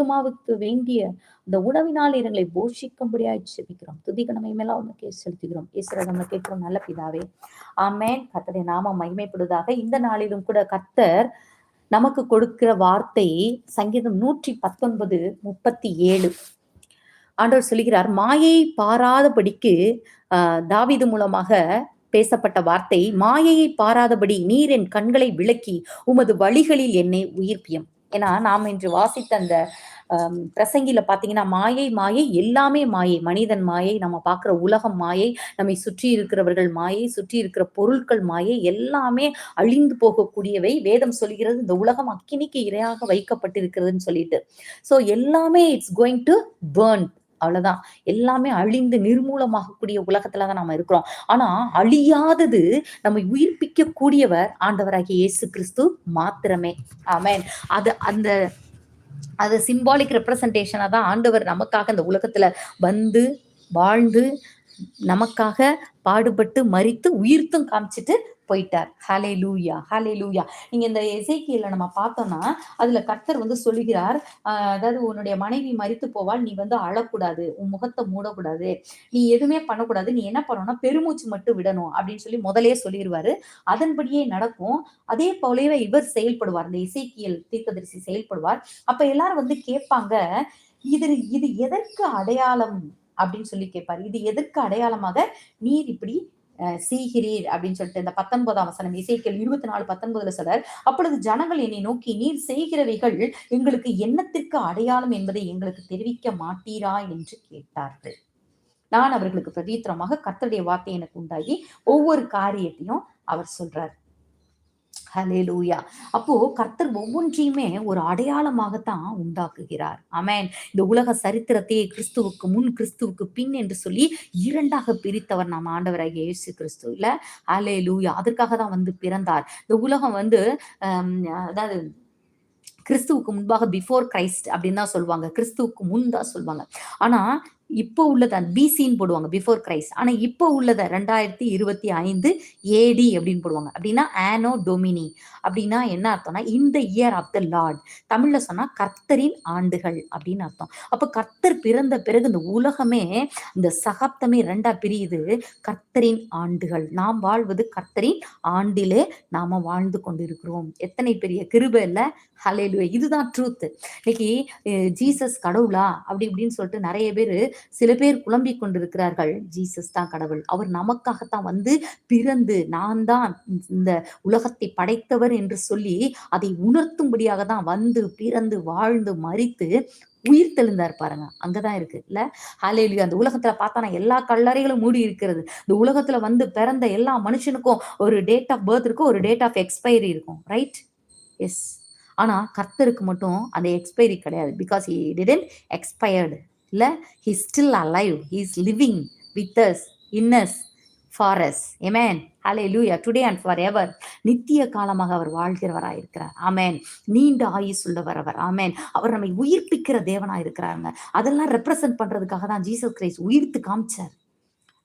ஆத்மாவுக்கு வேண்டிய இந்த உணவினால் எங்களை போஷிக்கும்படியாய் செபிக்கிறோம். துதிகணமை மேல உனக்கு செலுத்துகிறோம். ஈஸ்வர நம்ம கேட்கிறோம் நல்ல பிதாவே. ஆமேன். கத்தரை நாம மகிமைப்படுவதாக இந்த நாளிலும் கூட கத்தர் நமக்கு கொடுக்கிற வார்த்தை சங்கீதம் நூற்றி பத்தொன்பது முப்பத்தி ஏழு ஆண்டவர் சொல்லுகிறார் மாயை பாராதபடிக்கு ஆஹ் மூலமாக பேசப்பட்ட வார்த்தை மாயையை பாராதபடி நீர் என் கண்களை விளக்கி உமது வழிகளில் என்னை உயிர்ப்பியம். ஏன்னா நாம் இன்று வாசித்த அந்த பிரசங்கில பாத்தீங்கன்னா மாயை மாயை எல்லாமே மாயை. மனிதன் மாயை நம்ம பார்க்குற உலகம் மாயை நம்மை சுற்றி இருக்கிறவர்கள் மாயை சுற்றி இருக்கிற பொருட்கள் மாயை எல்லாமே அழிந்து போகக்கூடியவை. வேதம் சொல்கிறது இந்த உலகம் அக்கினிக்கு இரையாக வைக்கப்பட்டிருக்கிறதுன்னு சொல்லிட்டு. சோ எல்லாமே இட்ஸ் கோயிங் டு பேர்ன் அவ்வளவுதான். எல்லாமே அழிந்து நிர்மூலமாகக்கூடிய உலகத்துல தான் நாம இருக்கிறோம். ஆனா அழியாதது நம்மை உயிர்ப்பிக்க கூடியவர் ஆண்டவராகிய இயேசு கிறிஸ்து மாத்திரமே. ஆமேன். அது அந்த அது சிம்பாலிக் ரெப்ரசன்டேஷனா தான் ஆண்டவர் நமக்காக இந்த உலகத்துல வந்து வாழ்ந்து நமக்காக பாடுபட்டு மறித்து உயிர்த்தும் காமிச்சிட்டு போயிட்டார். ஹலே லூயா ஹலே லூயா நீங்க இந்த எசைக்கியில நம்ம பார்த்தோம்னா அதுல கர்த்தர் வந்து சொல்லுகிறார் அதாவது உன்னுடைய மனைவி மறித்து போவாள் நீ வந்து அழக்கூடாது உன் முகத்தை மூடக்கூடாது நீ எதுவுமே பண்ணக்கூடாது நீ என்ன பண்ணணும்னா பெருமூச்சு மட்டும் விடணும் அப்படின்னு சொல்லி முதலே சொல்லிடுவாரு. அதன்படியே நடக்கும். அதே போலவே இவர் செயல்படுவார். இந்த இசைக்கியல் தீர்க்கதரிசி செயல்படுவார். அப்ப எல்லாரும் வந்து கேட்பாங்க இது இது எதற்கு அடையாளம்? அப்படின்னு சொல்லி கேட்பாரு. இது எதற்கு அடையாளமாக நீர் இப்படி அஹ், அப்படின்னு சொல்லிட்டு இந்த பத்தொன்பதாம் வசனம் இசைக்கியல் இருபத்தி நாலு பத்தொன்பதுல சொல்றார் அப்பொழுது ஜனங்கள் என்னை நோக்கி நீர் செய்கிறவைகள் எங்களுக்கு என்னத்திற்கு அடையாளம் என்பதை எங்களுக்கு தெரிவிக்க மாட்டீரா? என்று கேட்டார்கள். நான் அவர்களுக்கு பிரதித்திரமாக கத்தருடைய வார்த்தை எனக்கு உண்டாகி ஒவ்வொரு காரியத்தையும் அவர் சொல்றார். ஹalleluya. அப்போ கர்த்தர் ஒவ்வொன்றையுமே ஒரு அடையாளமாகத்தான் உண்டாக்குகிறார். அமேன் இந்த உலக சரித்திரத்தையே கிறிஸ்துவுக்கு முன் கிறிஸ்துவுக்கு பின் என்று சொல்லி இரண்டாக பிரித்தவர் நாம் ஆண்டவராக இயேசு கிறிஸ்து இல்ல ஹalleluya அதற்காக தான் வந்து பிறந்தார். இந்த உலகம் வந்து அதாவது கிறிஸ்துவுக்கு முன்பாக பிஃபோர் கிரைஸ்ட் அப்படின்னு தான் சொல்லுவாங்க. கிறிஸ்துவுக்கு முன் தான் சொல்லுவாங்க. ஆனா இப்போ உள்ளதை பிசின்னு போடுவாங்க பிஃபோர் கிரைஸ்ட் ஆனால் இப்போ உள்ளதை ரெண்டாயிரத்தி இருபத்தி ஐந்து ஏடி அப்படின்னு போடுவாங்க. அப்படின்னா ஆனோ டொமினி அப்படின்னா என்ன அர்த்தம்னா இந்த இயர் ஆஃப் த லார்ட் தமிழ்ல சொன்னா கர்த்தரின் ஆண்டுகள் அப்படின்னு அர்த்தம். அப்ப கர்த்தர் பிறந்த பிறகு இந்த உலகமே இந்த சகாப்தமே ரெண்டா பிரியுது. கர்த்தரின் ஆண்டுகள். நாம் வாழ்வது கர்த்தரின் ஆண்டிலே நாம வாழ்ந்து கொண்டிருக்கிறோம். எத்தனை பெரிய கிருபை இல்ல? ஹalleluya இதுதான் ட்ரூத் இன்னைக்கு ஜீசஸ் கடவுளா? அப்படி இப்படின்னு சொல்லிட்டு நிறைய பேர் சில பேர் குழம்பி கொண்டிருக்கிறார்கள். ஜீசஸ் தான் கடவுள். அவர் நமக்காகத்தான் வந்து பிறந்து நான் தான் இந்த உலகத்தை படைத்தவர் என்று சொல்லி அதை உணர்த்தும்படியாக தான் வந்து பிறந்து வாழ்ந்து மறித்து உயிர் தெழுந்தார் பாருங்க. அங்கதான் இருக்கு. இல்ல? ஹalleluya அந்த உலகத்துல பார்த்தா எல்லா கல்லறைகளும் மூடி இருக்கிறது. இந்த உலகத்துல வந்து பிறந்த எல்லா மனுஷனுக்கும் ஒரு டேட் ஆஃப் பர்த் இருக்கும் ஒரு டேட் ஆஃப் எக்ஸ்பைரி இருக்கும். ரைட் எஸ் ஆனா கர்த்தருக்கு மட்டும் அந்த எக்ஸ்பைரி கிடையாது. பிகாஸ் ஹி டிடன்ட் எக்ஸ்பயர்டு இல்ல? He still alive he is living with us in far as amen hallelujah today and for ever நித்திய காலமாக அவர் வாழ்கிறவராக இருக்கிறார். ஆமேன் நீண்ட ஆயுஸ் உள்ளவர் அவர். ஆமேன் அவர் நம்மை உயிர்ப்பிக்கிற தேவனாக இருக்கிறாருங்க. அதெல்லாம் ரெப்ரசன்ட் பண்ணுறதுக்காக தான் ஜீசஸ் கிரைஸ்ட் உயிர்த்து காமிச்சார்.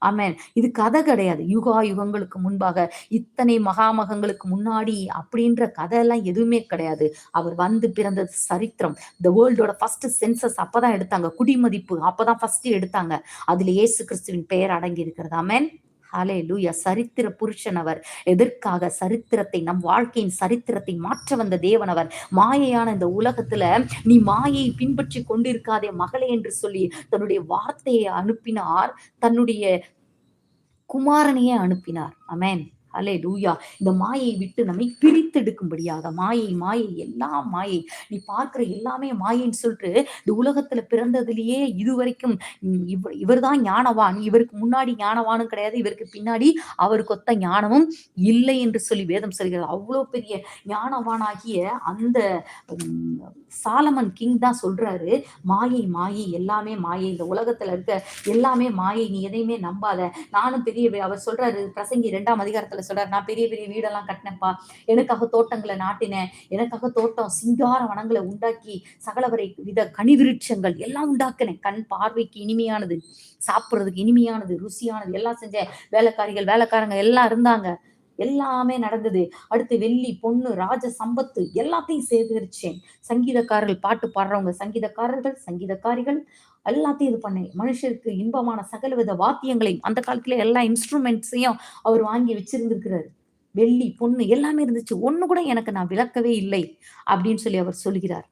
ஆமேன் இது கதை கிடையாது. யுகா யுகங்களுக்கு முன்பாக இத்தனை மகாமகங்களுக்கு முன்னாடி அப்படின்ற கதையெல்லாம் எதுவுமே கிடையாது. அவர் வந்து பிறந்த சரித்திரம். இந்த வேர்ல்டோட ஃபர்ஸ்ட் சென்சஸ் அப்பதான் எடுத்தாங்க. குடிமதிப்பு அப்பதான் ஃபர்ஸ்ட் எடுத்தாங்க. அதுல இயேசு கிறிஸ்துவின் பெயர் அடங்கி இருக்கிறது. ஆமேன் ஹலே லூயா சரித்திர புருஷன் அவர் எதற்காக? சரித்திரத்தை நம் வாழ்க்கையின் சரித்திரத்தை மாற்ற வந்த தேவன் அவர் மாயையான இந்த உலகத்துல நீ மாயை பின்பற்றி கொண்டிருக்காதே மகளே என்று சொல்லி தன்னுடைய வார்த்தையை அனுப்பினார். தன்னுடைய குமாரனையே அனுப்பினார். அமேன் அலே லூயா இந்த மாயை விட்டு நம்மை பிரித்தெடுக்கும்படியாக மாயை மாயை எல்லாம் மாயை. நீ பார்க்கிற எல்லாமே மாயைன்னு சொல்லிட்டு இந்த உலகத்துல பிறந்ததுலயே இதுவரைக்கும் இவர் இவர்தான் ஞானவான். இவருக்கு முன்னாடி ஞானவானும் கிடையாது. இவருக்கு பின்னாடி அவருக்கு ஒத்த ஞானமும் இல்லை என்று சொல்லி வேதம் சொல்கிறது. அவ்வளோ பெரிய ஞானவானாகிய அந்த உம், சாலமன் கிங் தான் சொல்றாரு மாயை மாயை எல்லாமே மாயை. இந்த உலகத்துல இருக்க எல்லாமே மாயை. நீ எதையுமே நம்பாத. நானும் பெரிய அவர் சொல்றாரு பிரசங்கி இரண்டாம் அதிகாரத்துல சொல்றாரு நான் பெரிய பெரிய வீடெல்லாம் கட்டினேன்ப்பா. எனக்காக தோட்டங்களை நாட்டினேன். எனக்காக தோட்டம் சிங்கார வனங்களை உண்டாக்கி சகலவரை வித கனிவிருட்சங்கள் எல்லாம் உண்டாக்குனேன். கண் பார்வைக்கு இனிமையானது சாப்பிடுறதுக்கு இனிமையானது ருசியானது எல்லாம் செஞ்சேன். வேலைக்காரிகள் வேலைக்காரங்க எல்லாம் இருந்தாங்க. எல்லாமே நடந்தது. அடுத்து வெள்ளி பொண்ணு ராஜ சம்பத்து எல்லாத்தையும் சேகரிச்சேன். சங்கீதக்காரர்கள் பாட்டு பாடுறவங்க சங்கீதக்காரர்கள் சங்கீதக்காரிகள் எல்லாத்தையும் இது பண்ணேன். மனுஷருக்கு இன்பமான சகலவித வாத்தியங்களையும் அந்த காலத்துல எல்லா இன்ஸ்ட்ருமெண்ட்ஸையும் அவர் வாங்கி வச்சிருந்திருக்கிறாரு. வெள்ளி பொண்ணு எல்லாமே இருந்துச்சு. ஒண்ணு கூட எனக்கு நான் விளக்கவே இல்லை அப்படின்னு சொல்லி அவர் சொல்கிறார்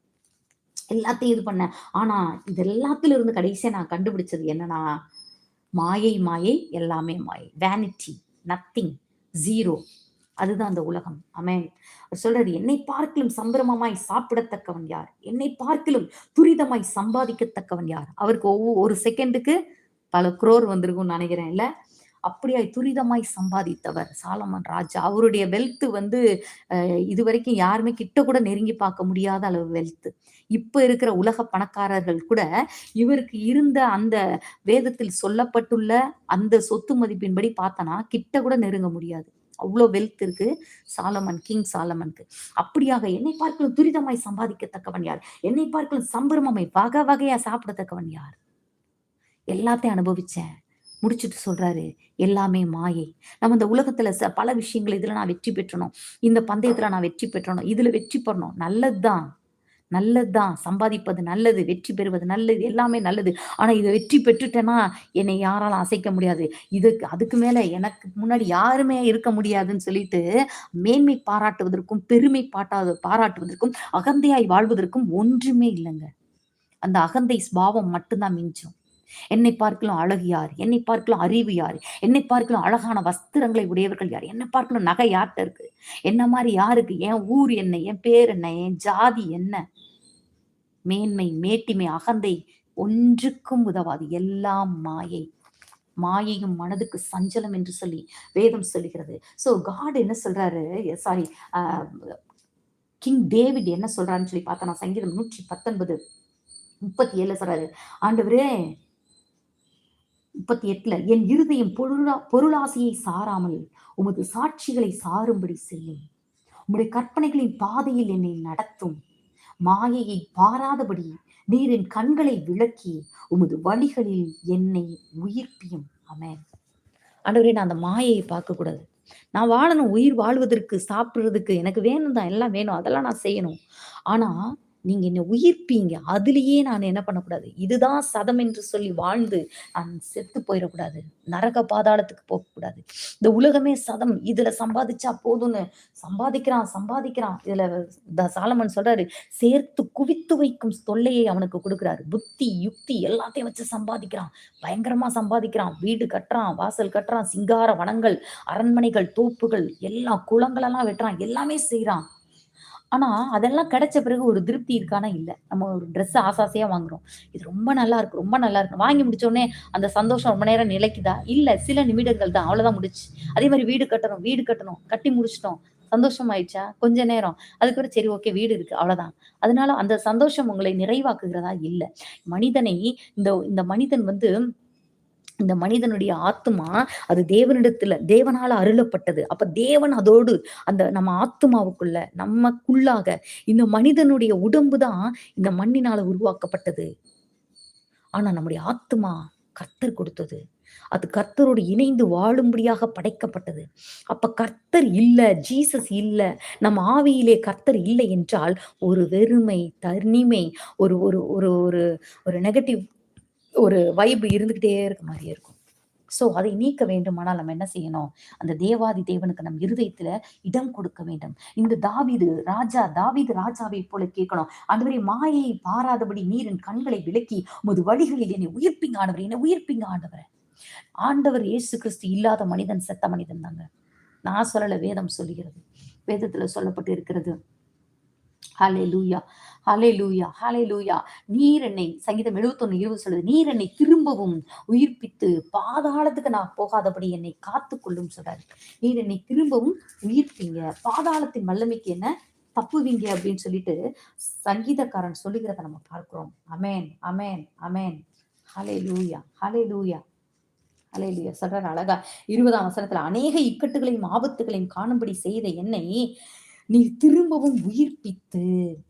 எல்லாத்தையும் இது பண்ணேன். ஆனா இது எல்லாத்துல இருந்து கடைசியா நான் கண்டுபிடிச்சது என்னன்னா மாயை மாயை எல்லாமே மாயை. வேனிட்டி நத்திங் ஜீரோ அதுதான் அந்த உலகம். அமேன் சொல்றாரு என்னை பார்க்கலும் சம்பிரமமாய் சாப்பிடத்தக்கவன் யார்? என்னை பார்க்கலும் துரிதமாய் சம்பாதிக்கத்தக்கவன் யார்? அவருக்கு ஒவ்வொரு ஒரு செகண்டுக்கு பல குரோர் வந்திருக்கும்னு நினைக்கிறேன். இல்ல அப்படியாய் துரிதமாய் சம்பாதித்தவர் சாலமன் ராஜா. அவருடைய வெல்த் வந்து இது வரைக்கும் யாருமே கிட்ட கூட நெருங்கி பார்க்க முடியாத அளவு வெல்த் இப்ப இருக்கிற உலக பணக்காரர்கள் கூட இவருக்கு இருந்த அந்த வேதத்தில் சொல்லப்பட்டுள்ள அந்த சொத்து மதிப்பின்படி பார்த்தனா கிட்ட கூட நெருங்க முடியாது. அவ்வளோ வெல்த் இருக்கு சாலமன் கிங் சாலமனுக்கு. அப்படியாக என்னை பார்க்கலும் துரிதமாய் சம்பாதிக்கத்தக்கவன் யார்? என்னை பார்க்கலும் சம்பிரமமை வகை வகையா சாப்பிடத்தக்கவன் யார்? எல்லாத்தையும் அனுபவிச்சேன். முடிச்சுட்டு சொல்றாரு எல்லாமே மாயை. நம்ம இந்த உலகத்துல பல விஷயங்கள் இதுல நான் வெற்றி பெற்றணும். இந்த பந்தயத்துல நான் வெற்றி பெற்றணும். இதுல வெற்றி பெறணும். நல்லதுதான். நல்லதுதான். சம்பாதிப்பது நல்லது வெற்றி பெறுவது நல்லது எல்லாமே நல்லது. ஆனா இதை வெற்றி பெற்றுட்டேன்னா என்னை யாராலும் அசைக்க முடியாது. இதுக்கு அதுக்கு மேல எனக்கு முன்னாடி யாருமே இருக்க முடியாதுன்னு சொல்லிட்டு மேன்மை பாராட்டுவதற்கும் பெருமை பாட்டாத பாராட்டுவதற்கும் அகந்தையாய் வாழ்வதற்கும் ஒன்றுமே இல்லைங்க. அந்த அகந்தை ஸ்பாவம் மட்டும்தான் மிஞ்சும். என்னை பார்க்கலாம் அழகு யார்? என்னை பார்க்கலாம் அறிவு யார்? என்னை பார்க்கலாம் அழகான வஸ்திரங்களை உடையவர்கள் யார்? என்னை பார்க்கலாம் நகை யார்கிட்ட இருக்கு? என்ன மாதிரி யாருக்கு? என் ஊர் என்ன? என் பேர் என்ன? என் ஜாதி என்ன? மேன்மை மேட்டிமை அகந்தை ஒன்றுக்கும் உதவாது. எல்லாம் மாயை. மாயையும் மனதுக்கு சஞ்சலம் என்று சொல்லி வேதம் சொல்லுகிறது. சோ காட் என்ன சொல்றாரு? சாரி கிங் டேவிட் என்ன சொல்றாருன்னு சொல்லி பார்த்தா சங்கீதம் நூற்றி பத்தொன்பது முப்பத்தி ஏழு சொல்றாரு. ஆண்டவரே முப்பத்தி எட்டுல என் இருதயம் பொருளா பொருளாசையை சாராமல் உமது சாட்சிகளை சாரும்படி செய்யும். உம்முடைய கற்பனைகளின் பாதையில் என்னை நடத்தும். மாயையை பாராதபடி நீரின் கண்களை விளக்கி உமது வழிகளில் என்னை உயிர்ப்பியும். அமேன் ஆண்டவரே நான் அந்த மாயையை பார்க்கக்கூடாது. நான் வாழணும் உயிர் வாழ்வதற்கு சாப்பிட்றதுக்கு எனக்கு வேணும் தான் எல்லாம் வேணும் அதெல்லாம் நான் செய்யணும். ஆனால் நீங்க என்னை உயிர்ப்பீங்க. அதுலயே நான் என்ன பண்ணக்கூடாது? இதுதான் சதம் என்று சொல்லி வாழ்ந்து நான் செத்து போயிடக்கூடாது. நரக பாதாளத்துக்கு போகக்கூடாது. இந்த உலகமே சதம். இதுல சம்பாதிச்சா போதும்னு சம்பாதிக்கிறான் சம்பாதிக்கிறான். இதுல சாலமன் சொல்றாரு சேர்த்து குவித்து வைக்கும் தொல்லையை அவனுக்கு கொடுக்குறாரு. புத்தி யுக்தி எல்லாத்தையும் வச்சு சம்பாதிக்கிறான். பயங்கரமா சம்பாதிக்கிறான். வீடு கட்டுறான் வாசல் கட்டுறான் சிங்கார வனங்கள் அரண்மனைகள் தோப்புகள் எல்லாம் குளங்களெல்லாம் வெட்டுறான். எல்லாமே செய்யறான் ஆனா அதெல்லாம் கிடைச்ச பிறகு ஒரு திருப்தி இருக்கானா? இல்ல. நம்ம ஒரு ட்ரெஸ் ஆசாசையா வாங்குறோம். இது ரொம்ப நல்லா இருக்கு ரொம்ப நல்லா இருக்கு. வாங்கி முடிச்சோடனே அந்த சந்தோஷம் ரொம்ப நேரம் நிலைக்குதா? இல்ல சில நிமிடங்கள் தான். அவ்வளவுதான் முடிச்சு. அதே மாதிரி வீடு கட்டணும் வீடு கட்டணும். கட்டி முடிச்சிட்டோம். சந்தோஷம் ஆயிடுச்சா கொஞ்ச நேரம். அதுக்கப்புறம் சரி ஓகே வீடு இருக்கு. அவ்வளவுதான். அதனால அந்த சந்தோஷம் உங்களை நிறைவாக்குகிறதா? இல்ல. மனிதனை இந்த இந்த மனிதன் வந்து இந்த மனிதனுடைய ஆத்மா அது தேவனிடத்துல தேவனால அருளப்பட்டது. அப்ப தேவன் அதோடு அந்த நம்ம ஆத்மாவுக்குள்ள நமக்குள்ளாக இந்த மனிதனுடைய உடம்பு தான் இந்த மண்ணினால உருவாக்கப்பட்டது. ஆனா நம்முடைய ஆத்மா கர்த்தர் கொடுத்தது. அது கர்த்தரோடு இணைந்து வாழும்படியாக படைக்கப்பட்டது. அப்ப கர்த்தர் இல்ல ஜீசஸ் இல்ல நம்ம ஆவியிலே கர்த்தர் இல்லை என்றால் ஒரு வெறுமை தனிமை ஒரு ஒரு ஒரு ஒரு நெகட்டிவ் ஒரு வைப் இருந்துகிட்டே இருக்க மாதிரி இருக்கும். ஸோ அதை நீக்க வேண்டுமானால் நம்ம என்ன செய்யணும்? அந்த தேவாதி தேவனுக்கு நம் இருதயத்துல இடம் கொடுக்க வேண்டும். இந்த தாவிது ராஜா தாவிது ராஜாவை போல கேட்கணும். ஆண்டவரே மாயை பாராதபடி நீரின் கண்களை விளக்கி உமது வழிகளில் என்னை உயிர்ப்பிங்க ஆண்டவர் என்னை உயிர்ப்பிங்க ஆண்டவர். ஆண்டவர் இயேசு கிறிஸ்து இல்லாத மனிதன் செத்த மனிதன் தாங்க. நான் சொல்லல வேதம் சொல்லுகிறது வேதத்துல சொல்லப்பட்டு இருக்கிறது ஹலே லூயா ஹலே லூயா ஹலே லூயா நீர் என்னை சங்கீதம் எழுபத்தொன்னு இருபது சொல்லுது நீர் என்னை திரும்பவும் உயிர்ப்பித்து பாதாளத்துக்கு நான் போகாதபடி என்னை காத்து கொள்ளும் சொல்றாரு. நீர் என்னை திரும்பவும் உயிர்ப்பீங்க. பாதாளத்தின் வல்லமைக்கு என்ன தப்புவீங்க? அப்படின்னு சொல்லிட்டு சங்கீதக்காரன் சொல்லுகிறத நம்ம பார்க்கிறோம். அமேன் அமேன் அமேன் ஹலே லூயா ஹலே லூயா ஹலே லூயா சொல்றாரு அழகா. இருபதாம் வசனத்துல அநேக இக்கட்டுகளையும் ஆபத்துகளையும் காணும்படி செய்த என்னை நீ திரும்பவும் உயிர்ப்பித்து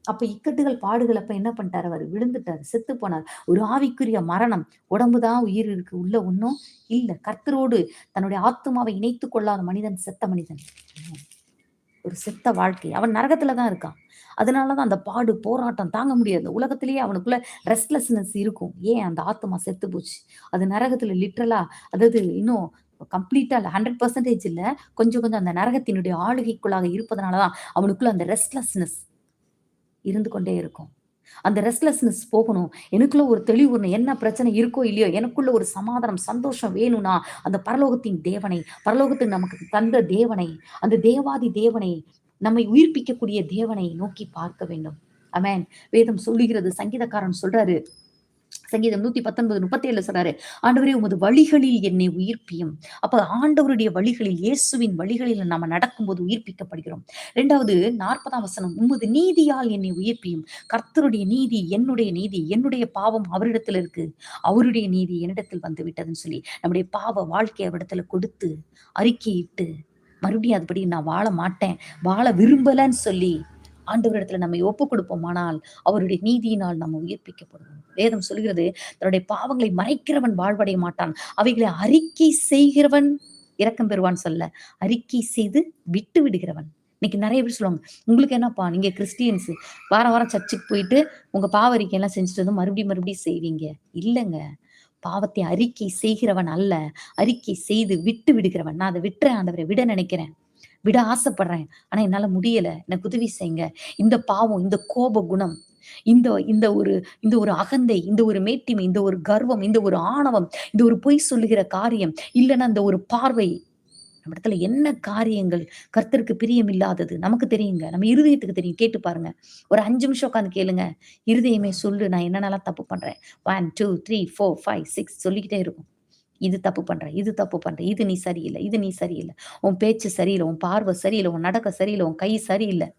அப்ப இக்கட்டுகள் பாடுகள் அப்ப என்ன பண்ணிட்டாரு அவர்? விழுந்துட்டாரு செத்து போனார். ஒரு ஆவிக்குரிய மரணம். உடம்புதான் உயிர் இருக்கு உள்ள ஒன்றும் இல்ல. கர்த்தரோடு தன்னுடைய ஆத்மாவை இணைத்துக் கொள்ளாத மனிதன் செத்த மனிதன். ஒரு செத்த வாழ்க்கை. அவன் நரகத்துல தான் இருக்கான். அதனாலதான் அந்த பாடு போராட்டம் தாங்க முடியாது. உலகத்திலேயே அவனுக்குள்ள ரெஸ்ட்லெஸ்னஸ் இருக்கும். ஏன் அந்த ஆத்மா செத்து போச்சு? அது நரகத்துல லிட்ரலா அதாவது இன்னும் கம்ப்ளீட்டாக இல்லை ஹண்ட்ரட் பர்சன்டேஜ் இல்லை கொஞ்சம் கொஞ்சம் அந்த நரகத்தினுடைய ஆளுகைக்குள்ளாக இருப்பதனால தான் அவனுக்குள்ள அந்த ரெஸ்ட்லெஸ்னஸ் இருந்து கொண்டே இருக்கும். அந்த ரெஸ்ட்லெஸ்னஸ் போகணும். எனக்குள்ள ஒரு தெளிவு என்ன பிரச்சனை இருக்கோ இல்லையோ எனக்குள்ள ஒரு சமாதானம் சந்தோஷம் வேணும்னா அந்த பரலோகத்தின் தேவனை பரலோகத்துக்கு நமக்கு தந்த தேவனை அந்த தேவாதி தேவனை நம்மை உயிர்ப்பிக்கக்கூடிய தேவனை நோக்கி பார்க்க வேண்டும். அமேன் வேதம் சொல்லுகிறது சங்கீதக்காரன் சொல்றாரு சங்கீதம் நூத்தி பத்தொன்பது முப்பத்தி ஏழு சொல்றாரு ஆண்டவரே உமது வழிகளில் என்னை உயிர்ப்பியும். அப்ப ஆண்டவருடைய வழிகளில் இயேசுவின் வழிகளில் நம்ம நடக்கும்போது உயிர்ப்பிக்கப்படுகிறோம். ரெண்டாவது நாற்பதாம் வசனம் உமது நீதியால் என்னை உயிர்ப்பியும். கர்த்தருடைய நீதி என்னுடைய நீதி என்னுடைய பாவம் அவரிடத்துல இருக்கு. அவருடைய நீதி என்னிடத்தில் வந்து விட்டதுன்னு சொல்லி நம்முடைய பாவ வாழ்க்கையை அவரிடத்துல கொடுத்து அறிக்கையிட்டு மறுபடியும் அதுபடி நான் வாழ மாட்டேன் வாழ விரும்பலன்னு சொல்லி ஆண்டவரிடத்துல நம்ம ஒப்பு கொடுப்போமானால் அவருடைய நீதியினால் நம்ம உயிர்ப்பிக்கப்படுவோம். வேதம் சொல்கிறது தன்னுடைய பாவங்களை மறைக்கிறவன் வாழ்வடைய மாட்டான். அவைகளை அறிக்கை செய்கிறவன் இறக்கம் பெறுவான் சொல்ல. அறிக்கை செய்து விட்டு விடுகிறவன். இன்னைக்கு நிறைய பேர் சொல்லுவாங்க உங்களுக்கு என்னப்பா? நீங்க கிறிஸ்டியன்ஸ். வார வாரம் சர்ச்சுக்கு போயிட்டு உங்க பாவ அறிக்கை எல்லாம் செஞ்சுட்டு மறுபடியும் மறுபடியும் செய்வீங்க. இல்லைங்க. பாவத்தை அறிக்கை செய்கிறவன் அல்ல. அறிக்கை செய்து விட்டு விடுகிறவன். நான் அதை விட்டுறேன் ஆண்டவரை. விட நினைக்கிறேன். விட ஆசைப்படுறேன். ஆனா என்னால முடியல. எனக்கு உதவி செய்யுங்க. இந்த பாவம் இந்த கோப குணம் இந்த இந்த ஒரு இந்த ஒரு அகந்தை இந்த ஒரு மேட்டிமை இந்த ஒரு கர்வம் இந்த ஒரு ஆணவம் இந்த ஒரு பொய் சொல்லுகிற காரியம் இல்லைன்னா இந்த ஒரு பார்வை. நம்ம இடத்துல என்ன காரியங்கள் கர்த்தருக்கு பிரியம் இல்லாதது நமக்கு தெரியுங்க. நம்ம இருதயத்துக்கு தெரியும். கேட்டு பாருங்க. ஒரு அஞ்சு நிமிஷம் உட்காந்து கேளுங்க. இருதயமே சொல்லு. நான் என்னென்னலாம் தப்பு பண்றேன்? One two three four five six சொல்லிக்கிட்டே இருக்கும். இது தப்பு பண்ணுற இது தப்பு பண்ணுற இது நீ சரியில்லை இது நீ சரியில்லை உன் பேச்சு சரியில்லை உன் பார்வை சரியில்லை உன் நடக்க சரியில்லை உன் கை சரியில்லை.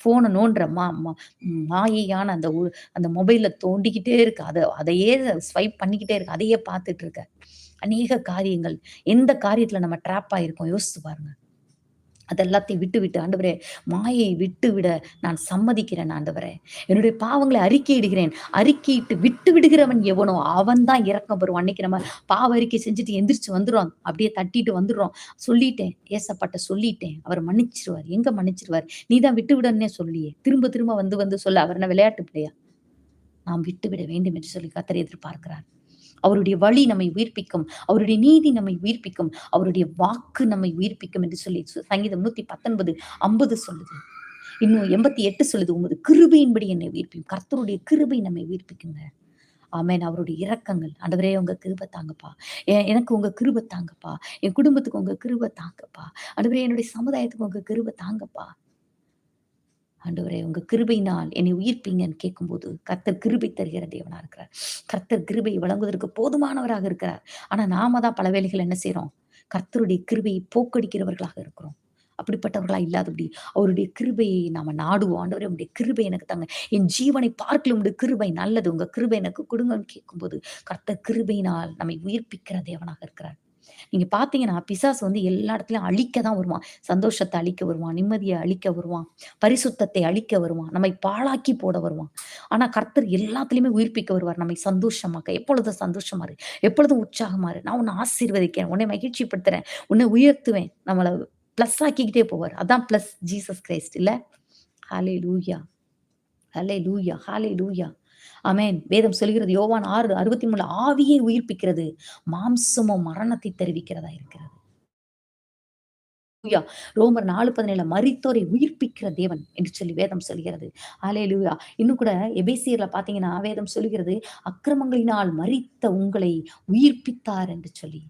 ஃபோனை நோண்டுற மா மாயையான அந்த அந்த மொபைலில் தோண்டிக்கிட்டே இருக்கு. அதை அதையே ஸ்வைப் பண்ணிக்கிட்டே இருக்கு. அதையே பார்த்துட்டு இருக்க. அநேக காரியங்கள். எந்த காரியத்தில் நம்ம ட்ராப் ஆகிருக்கோம் யோசிச்சு பாருங்கள் அதெல்லாத்தையும் விட்டு விட்டு ஆண்டவரே மாயை விட்டு விட நான் சம்மதிக்கிறேன் ஆண்டவரே. என்னுடைய பாவங்களை அறிக்கையிடுகிறேன் அறிக்கையிட்டு விட்டு விடுகிறவன் எவனோ அவன் தான் இறக்கம் வரும். அன்னைக்கு நம்ம பாவ அறிக்கை செஞ்சுட்டு எந்திரிச்சு வந்துடும் அப்படியே தட்டிட்டு வந்துடுறோம். சொல்லிட்டேன். ஏசப்பட்ட சொல்லிட்டேன். அவர் மன்னிச்சிருவார். எங்க மன்னிச்சிருவார்? நீ தான் விட்டு விடன்னே சொல்லியே. திரும்ப திரும்ப வந்து வந்து சொல்ல. அவர் என்ன விளையாட்டு பிள்ளையா? நாம் விட்டு விட வேண்டும் என்று சொல்லி கத்தரை எதிர்பார்க்கிறார். அவருடைய வழி நம்மை உயிர்ப்பிக்கும் அவருடைய நீதி நம்மை உயிர்ப்பிக்கும் அவருடைய வாக்கு நம்மை உயிர்ப்பிக்கும் என்று சொல்லி சங்கீதம் நூத்தி பத்தொன்பது ஐம்பது சொல்லுது. இன்னும் எண்பத்தி எட்டு சொல்லுது உமது கிருபையின்படி என்னை உயிர்ப்பிக்கும் கர்த்தருடைய கிருபை நம்மை உயிர்ப்பிக்குங்க. ஆமேன். அவருடைய இரக்கங்கள் ஆண்டவரே உங்க கிருபை தாங்கப்பா. எனக்கு உங்க கிருபை தாங்கப்பா. என் குடும்பத்துக்கு உங்க கிருபை தாங்கப்பா. ஆண்டவரே என்னுடைய சமுதாயத்துக்கு உங்க கிருபை தாங்கப்பா. ஆண்டவரே உங்க கிருபையினால் என்னை உயிர்ப்பீங்கன்னு கேட்கும்போது கர்த்தர் கிருபை தருகிற தேவனா இருக்கிறார். கர்த்தர் கிருபை வழங்குவதற்கு போதுமானவராக இருக்கிறார். ஆனா நாம தான் பல வேலைகள் என்ன செய்யறோம் கர்த்தருடைய கிருபையை போக்கடிக்கிறவர்களாக இருக்கிறோம். அப்படிப்பட்டவர்களா இல்லாதபடி அவருடைய கிருபையை நாம நாடுவோம். ஆண்டவரே உங்களுடைய கிருபை எனக்கு தாங்க. என் ஜீவனை பார்க்கல உங்களுடைய கிருபை நல்லது. உங்க கிருபை எனக்கு கொடுங்கன்னு கேட்கும்போது கர்த்தர் கிருபையினால் நம்மை உயிர்ப்பிக்கிற தேவனாக இருக்கிறார். நீங்க பாத்தீங்கன்னா பிசாசு வந்து எல்லா இடத்துலயும் அழிக்க தான் வருவான். சந்தோஷத்தை அழிக்க வருவான் நிம்மதியை அழிக்க வருவான் பரிசுத்தத்தை அழிக்க வருவான் நம்மை பாழாக்கி போட வருவான். ஆனா கர்த்தர் எல்லாத்துலயுமே உயிர்ப்பிக்க வருவார். நம்மை சந்தோஷமாக்க. எப்பொழுதும் சந்தோஷமா இரு. எப்பொழுதும் உற்சாகமா இரு. நான் உன்னை ஆசீர்வதிக்கிறேன். உன்னை மகிழ்ச்சிப்படுத்துறேன். உன்னை உயர்த்துவேன். நம்மளை பிளஸ் ஆக்கிக்கிட்டே போவார். அதான் பிளஸ் ஜீசஸ் கிரைஸ்ட் இல்ல? ஹாலே லூயா ஹலே லூயா ஹாலே லூயா அமேன் வேதம் சொல்கிறது யோவான் ஆறு அறுபத்தி மூணு ஆவியை உயிர்ப்பிக்கிறது மாம்சமோ மரணத்தை தெரிவிக்கிறதா இருக்கிறது. ரோமர் நாலு பதினேழு மறித்தோரை உயிர்ப்பிக்கிற தேவன் என்று சொல்லி வேதம் சொல்கிறது. ஆலே லூயா இன்னும் கூட எபேசியர்ல பாத்தீங்கன்னா வேதம் சொல்கிறது அக்கிரமங்களினால் மறித்த உங்களை உயிர்ப்பித்தார் என்று சொல்லி.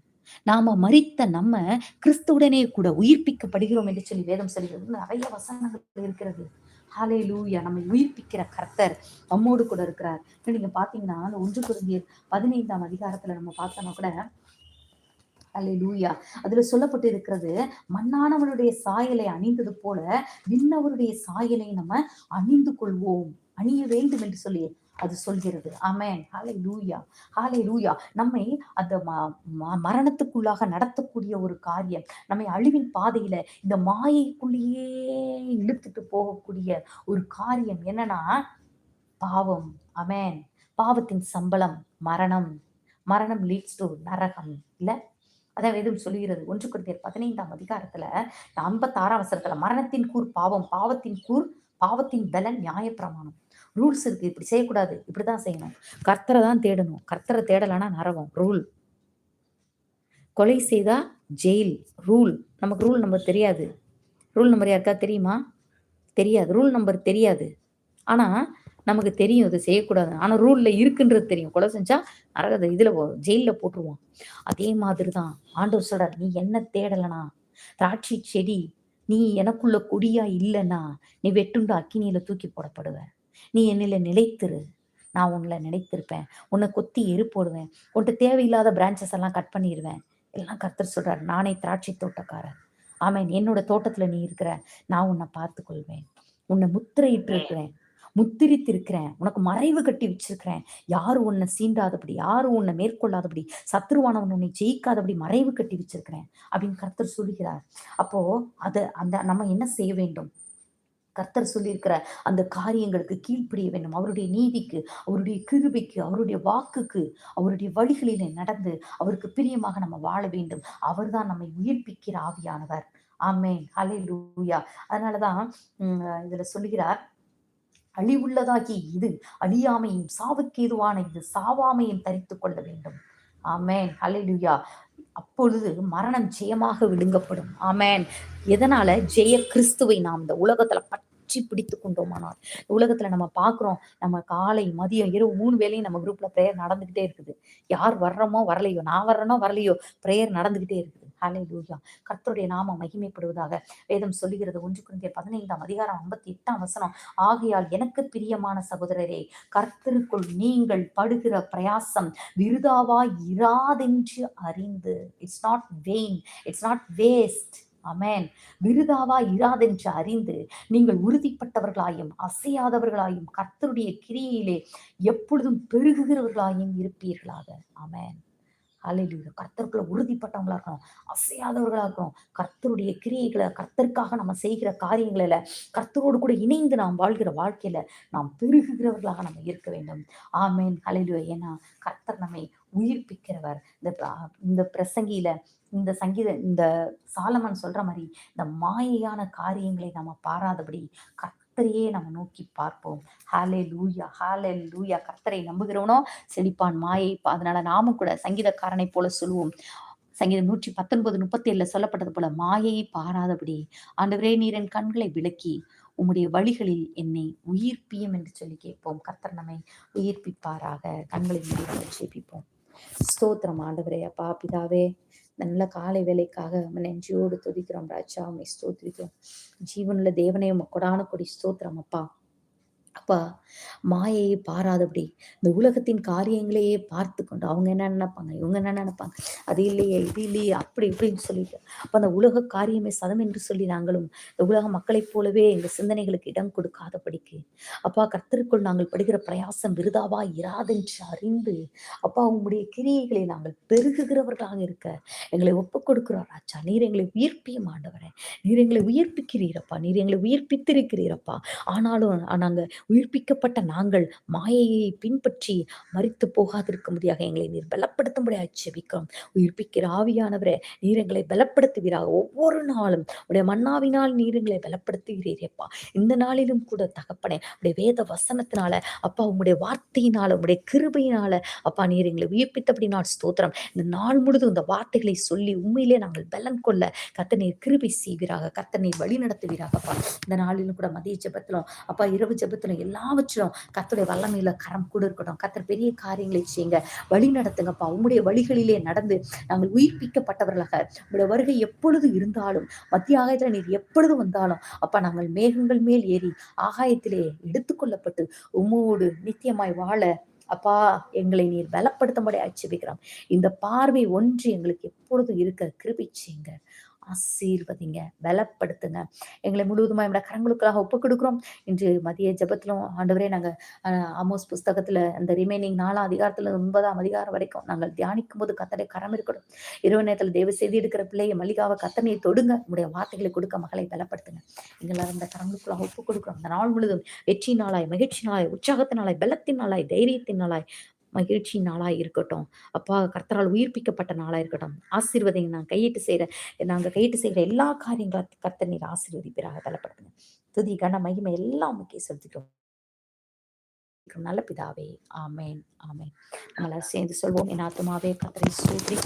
நாம மறித்த நம்ம கிறிஸ்துவுடனே கூட உயிர்ப்பிக்கப்படுகிறோம் என்று சொல்லி வேதம் சொல்கிறது. நிறைய வசனங்கள் இருக்கிறது. ஹாலே லூயா நம்மை உயிர்ப்பிக்கிற கர்த்தர் நம்மோடு கூட இருக்கிறார். நீங்க பாத்தீங்கன்னா அந்த ஒன்று குருந்தியர் பதினைந்தாம் அதிகாரத்துல நம்ம பார்த்தோம்னா கூட அலே லூயா அதுல சொல்லப்பட்டு இருக்கிறது மண்ணானவனுடைய சாயலை அணிந்தது போல விண்ணவருடைய சாயலை நம்ம அணிந்து கொள்வோம். அணிய வேண்டும் என்று சொல்லி அது சொல்கிறது. அமேன் ஹாலை லூயா ஹாலை லூயா நம்மை அந்த மரணத்துக்குள்ளாக நடத்தக்கூடிய ஒரு காரியம் நம்மை அழிவின் பாதையில இந்த மாயைக்குள்ளேயே இழுத்துட்டு போகக்கூடிய ஒரு காரியம் என்னன்னா பாவம். அமேன் பாவத்தின் சம்பளம் மரணம். மரணம் லீட்ஸ் டு நரகம். இல்ல? அதான் வேதம் சொல்லுகிறது. ஒன்று குருந்தியர் பதினைந்தாம் அதிகாரத்துல ஐம்பத்தாறாம் வசனத்துல மரணத்தின் கூர் பாவம் பாவத்தின் கூர் பாவத்தின் பலன் நியாயப்பிரமாணம். ரூல்ஸ் இருக்கு. இப்படி செய்யக்கூடாது. இப்படிதான் செய்யணும். கர்த்தரை தான் தேடணும். கர்த்தரை தேடலான்னா நரகம். ரூல் கொலை செய்தா ஜெயில் ரூல் நமக்கு ரூல் நம்பர் தெரியாது. ரூல் நம்பர் யாருக்கா தெரியுமா? தெரியாது. ரூல் நம்பர் தெரியாது. ஆனா நமக்கு தெரியும் இதை செய்யக்கூடாது ஆனா ரூல்ல இருக்குன்றது தெரியும். கொலை செஞ்சா நரகத இதுல ஜெயில போட்டுருவான். அதே மாதிரிதான் ஆண்டவர் சொல்றார் நீ என்ன தேடலனா திராட்சை செடி நீ எனக்குள்ள கொடியா இல்லைன்னா நீ வெட்டுண்டு அக்கினியில தூக்கி போடப்படுவ. நீ என்னில் நிலைத்திரு. நான் உன்னை நினைத்திருப்பேன் உன்னை கொத்தி எரு போடுவேன். உன்ட்டு தேவையில்லாத பிரான்ச்சஸ் எல்லாம் கட் பண்ணிடுவேன் எல்லாம் கர்த்தர் சொல்றாரு. நானே திராட்சை தோட்டக்காரன். ஆமேன். என்னோட தோட்டத்துல நீ இருக்கிற நான் உன்னை பார்த்து கொள்வேன் உன்னை முத்திரையிட்டு இருக்கிறேன். முத்திரித்திருக்கிறேன். உனக்கு மறைவு கட்டி வச்சிருக்கிறேன். யாரும் உன்னை சீண்டாதபடி யாரும் உன்னை மேற்கொள்ளாதபடி சத்ருவானவன் உன்னை ஜெயிக்காதபடி மறைவு கட்டி வச்சிருக்கிறேன் அப்படின்னு கர்த்தர் சொல்லுகிறார். அப்போ அது அந்த நம்ம என்ன செய்ய வேண்டும்? கர்த்தர் சொல்லியிருக்கிற அந்த காரியங்களுக்கு கீழ்ப்படிய வேண்டும். அவருடைய நீதிக்கு அவருடைய கிருபைக்கு அவருடைய வாக்குக்கு அவருடைய வழிகளிலே நடந்து அவருக்கு பிரியமாக நம்ம வாழ வேண்டும். அவர்தான் நம்மை உயிர்ப்பிக்கிற ஆவியானவர். ஆமேன். ஹலே லூயா அதனாலதான் உம் இதுல சொல்லுகிறார் அழிவுள்ளதாகி இது அழியாமையும் சாவுக்கேதுவான இது சாவாமையும் தரித்து கொள்ள வேண்டும். ஆமேன். ஹலிலுயா அப்பொழுது மரணம் ஜெயமாக விழுங்கப்படும். ஆமேன். எதனால? ஜெய கிறிஸ்துவை நாம் இந்த உலகத்துல பற்றி பிடித்து கொண்டோமானால். உலகத்துல நம்ம பாக்குறோம் நம்ம காலை மதியம் இரவு மூணு வேலையும் நம்ம குரூப்ல ப்ரேயர் நடந்துகிட்டே இருக்குது. யார் வர்றோமோ வரலையோ நான் வர்றேனோ வரலையோ ப்ரேயர் நடந்துகிட்டே இருக்குது. ஹலே லூயா கர்த்தருடைய நாமம் மகிமைப்படுவதாக வேதம் சொல்லுகிறது. ஒன்று குறைந்த பதினைந்தாம் அதிகாரம் ஐம்பத்தி எட்டாம் வசனம். ஆகையால் எனக்கு பிரியமான சகோதரரே கர்த்தருக்குள் நீங்கள் படுகிற பிரயாசம் விருதாவா இராதென்று அறிந்து it's not vain it's not waste amen விருதாவா இராதென்று அறிந்து நீங்கள் உறுதிப்பட்டவர்களாயும் அசையாதவர்களாயும் கர்த்தருடைய கிரியிலே எப்பொழுதும் பெருகுகிறவர்களாயும் இருப்பீர்களாக. அமேன் அலையில கர்த்தருக்குள்ள உறுதிப்பட்டவங்களா இருக்கணும் அசையாதவர்களா இருக்கணும். கர்த்தருடைய கிரியைகளை கர்த்தருக்காக நம்ம செய்கிற காரியங்களில் கர்த்தரோடு கூட இணைந்து நாம் வாழ்கிற வாழ்க்கையில நாம் பெருகுகிறவர்களாக நம்ம இருக்க வேண்டும். ஆமேன். அலையிலுவ ஏன்னா கர்த்தர் நம்மை உயிர்ப்பிக்கிறவர். இந்த இந்த பிரசங்கியில இந்த சங்கீத இந்த சாலமன் சொல்ற மாதிரி இந்த மாயையான காரியங்களை நம்ம பாராதபடி கர்த்தரையே நம்ம நோக்கி பார்ப்போம். ஹாலே லூயா ஹாலே லூயா கர்த்தரை நம்புகிறவனோ செழிப்பான் மாயை. அதனால நாமும் கூட சங்கீதக்காரனை போல சொல்லுவோம். சங்கீதம் நூற்றி பத்தொன்பது முப்பத்தி ஏழுல சொல்லப்பட்டது போல மாயையை பாராதபடி ஆண்டவரே நீரின் கண்களை விளக்கி உம்முடைய வழிகளில் என்னை உயிர்ப்பியும் என்று சொல்லி கேட்போம். கர்த்தர் நம்மை உயிர்ப்பிப்பாராக. கண்களை மூடி ஜெபிப்போம். ஸ்தோத்திரம் ஆண்டவரே அப்பா பிதாவே. நல்ல காலை வேலைக்காக நெஞ்சியோடு துதிக்கிறோம் ராஜா உண்மை ஸ்தோத்திரிக்கிறோம். ஜீவனுள்ள தேவனையும் கொடான கொடி ஸ்தோத்திரம் அப்பா. அப்பா மாயையை பாராதபடி இந்த உலகத்தின் காரியங்களையே பார்த்து கொண்டு அவங்க என்ன நினைப்பாங்க? இவங்க என்ன நினைப்பாங்க? அது இல்லையே இது இல்லையே அப்படி இப்படின்னு சொல்லிட்டு. அப்போ அந்த உலக காரியமே சதம் என்று சொல்லி நாங்களும் இந்த உலக மக்களைப் போலவே எங்க சிந்தனைகளுக்கு இடம் கொடுக்காதபடிக்கு அப்பா கர்த்தருக்குள் நாங்கள் படுகிற பிரயாசம் விருதாவா? இராதென்று அறிந்து அப்பா உங்களுடைய கிரியைகளை நாங்கள் பெருகுகிறவர்களாக இருக்க எங்களை ஒப்புக் கொடுக்கிறோம் ராஜா. நீர் எங்களை உயிர்ப்பிய மாண்டவரே நீர் எங்களை உயிர்ப்பிக்கிறீரப்பா நீர் எங்களை உயிர்ப்பித்திருக்கிறீரப்பா ஆனாலும் நாங்கள் உயிர்ப்பிக்கப்பட்ட நாங்கள் மாயையை பின்பற்றி மறித்து போகாதிருக்கும்படியாக எங்களை நீர் பலப்படுத்தும்படியாக செபிக்கிறோம். உயிர்ப்பிக்கிற ஆவியானவரே நீர் எங்களை பலப்படுத்துவீராக. ஒவ்வொரு நாளும் உடைய மன்னாவினால் நீர் எங்களை பலப்படுத்துகிறீரப்பா. இந்த நாளிலும் கூட தகப்பனே உடைய வேத வசனத்தினால அப்பா உங்களுடைய வார்த்தையினால உங்களுடைய கிருபையினால அப்பா நீர் எங்களை உயிர்ப்பித்தபடி நான் ஸ்தோத்திரம். இந்த நாள் முழுதும் இந்த வார்த்தைகளை சொல்லி உண்மையிலே நாங்கள் பலன் கொள்ள கத்தனை கிருபை செய்வீராக. கத்தனை வழி நடத்துவீராகப்பா இந்த நாளிலும் கூட மதிய ஜபத்திலும் அப்பா இரவு ஜபத்திலும் எல்லாவற்றிலும் கத்துடைய வல்லமையில கரம் கூட இருக்கட்டும். கத்தர் பெரிய காரியங்களை செய்யுங்க. வழி நடத்துங்கப்பா. உங்களுடைய வழிகளிலே நடந்து நாங்கள் உயிர்ப்பிக்கப்பட்டவர்களாக உங்களுடைய வருகை எப்பொழுது இருந்தாலும் மத்திய ஆகாயத்துல நீர் எப்பொழுது வந்தாலும் அப்பா நாங்கள் மேகங்கள் மேல் ஏறி ஆகாயத்திலே எடுத்துக்கொள்ளப்பட்டு உம்மோடு நித்தியமாய் வாழ அப்பா எங்களை நீர் பலப்படுத்தும்படி ஆட்சேபிக்கிறோம் இந்த பார்வை ஒன்று எங்களுக்கு எப்பொழுதும் இருக்க கிருபிச்சிங்க ஆசீர்வதிங்க பலப்படுத்துங்க. எங்களை முழுவதுமா என்னோட கரங்களுக்காக ஒப்பு கொடுக்குறோம். இன்று மதிய ஜபத்திலும் ஆண்டவரே நாங்கள் ஆமோஸ் புஸ்தகத்துல அந்த ரிமைனிங் நாலாம் அதிகாரத்துல ஒன்பதாம் அதிகாரம் வரைக்கும் நாங்கள் தியானிக்கும் போது கத்தனை கரம் இருக்கணும் இரவு நேரத்தில் தேவ செய்தி எடுக்கிற பிள்ளைய மல்லிகாவை கத்தனையை தொடுங்க. உடைய வார்த்தைகளை கொடுக்க மகளை பலப்படுத்துங்க. எங்களை அந்த கரங்களுக்குள்ள ஒப்பு கொடுக்குறோம். அந்த நாள் முழுதும் வெற்றி நாளாய் மகிழ்ச்சி நாளாய் உற்சாகத்தினாலாய் பலத்தினாலாய் தைரியத்தினாலாய் நாளாய் தைரியத்தின் நாளாய் மகிழ்ச்சி நாளாய் இருக்கட்டும். அப்பா கர்த்தரால் உயிர்ப்பிக்கப்பட்ட நாளாக இருக்கட்டும். ஆசீர்வதிங்க நான் கையிட்டு செய்கிற நாங்கள் கையிட்டு செய்கிற எல்லா காரியங்களும் கர்த்தர் நீர் ஆசீர்வதிப்பிறாக பலப்படுத்துங்க. துதி கன மகிமை எல்லாம் முக்கிய செலுத்திட்டோம் நல்ல பிதாவே ஆமேன் ஆமேன். நம்மளால் சேர்ந்து சொல்வோம். என் ஆத்மாவே கத்தரை சூத்ரி